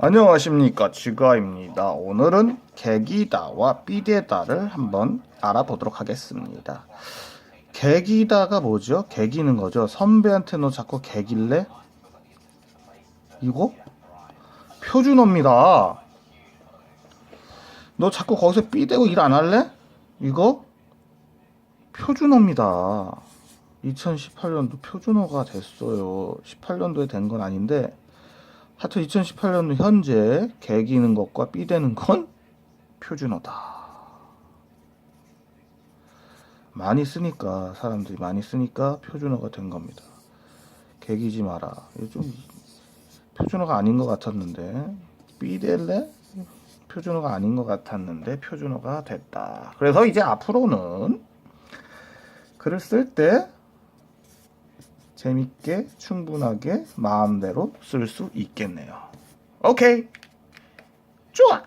안녕하십니까 지가입니다. 오늘은 개기다와 삐데다를 한번 알아보도록 하겠습니다. 개기다가 뭐죠? 개기는 거죠. 선배한테 너 자꾸 개길래? 이거? 표준어입니다. 너 자꾸 거기서 삐대고 일 안 할래? 이거? 표준어입니다. 2018년도 표준어가 됐어요. 18년도에 된 건 아닌데 하여튼 2018년도 현재 개기는 것과 삐대는 건 표준어다. 많이 쓰니까 사람들이 많이 쓰니까 표준어가 된 겁니다. 개기지 마라. 좀 표준어가 아닌 것 같았는데 삐댈래? 표준어가 아닌 것 같았는데 표준어가 됐다. 그래서 이제 앞으로는 글을 쓸때 재밌게 충분하게 마음대로 쓸 수 있겠네요. 오케이. 좋아.